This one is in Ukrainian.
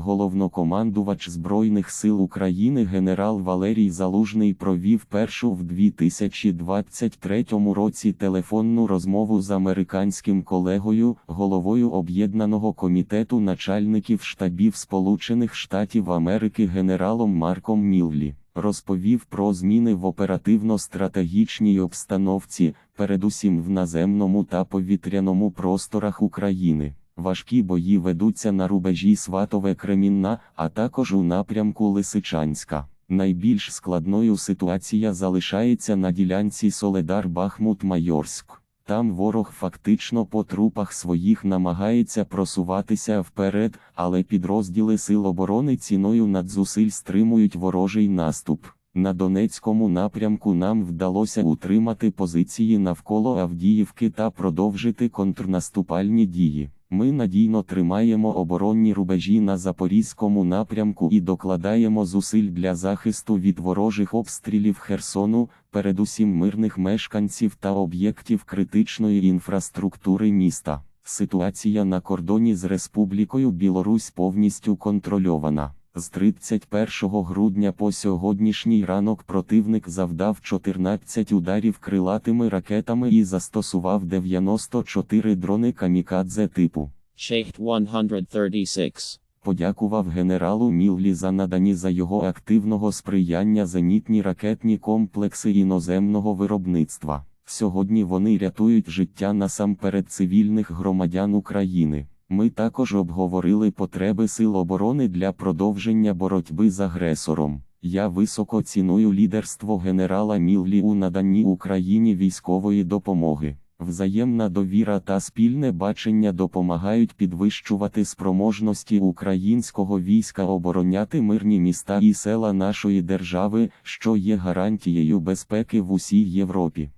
головнокомандувач Збройних сил України генерал Валерій Залужний провів першу в 2023 році телефонну розмову з американським колегою, головою Об'єднаного комітету начальників штабів Сполучених Штатів Америки генералом Марком Міллі. Розповів про зміни в оперативно-стратегічній обстановці, передусім в наземному та повітряному просторах України. Важкі бої ведуться на рубежі Сватове Кремінна, а також у напрямку Лисичанська. Найбільш складною ситуація залишається на ділянці Соледар Бахмут Майорськ. Там ворог фактично по трупах своїх намагається просуватися вперед, але підрозділи Сил оборони ціною надзусиль стримують ворожий наступ. На Донецькому напрямку нам вдалося утримати позиції навколо Авдіївки та продовжити контрнаступальні дії. Ми надійно тримаємо оборонні рубежі на Запорізькому напрямку і докладаємо зусиль для захисту від ворожих обстрілів Херсону, передусім мирних мешканців та об'єктів критичної інфраструктури міста. Ситуація на кордоні з Республікою Білорусь повністю контрольована. З 31 грудня по сьогоднішній ранок противник завдав 14 ударів крилатими ракетами і застосував 94 дрони камікадзе типу. Shaykh 136. Подякував генералу Міллі за надані за його активного сприяння зенітні ракетні комплекси іноземного виробництва. Сьогодні вони рятують життя насамперед цивільних громадян України. Ми також обговорили потреби Сил оборони для продовження боротьби з агресором. Я високо ціную лідерство генерала Міллі у наданні Україні військової допомоги. Взаємна довіра та спільне бачення допомагають підвищувати спроможності українського війська обороняти мирні міста і села нашої держави, що є гарантією безпеки в усій Європі.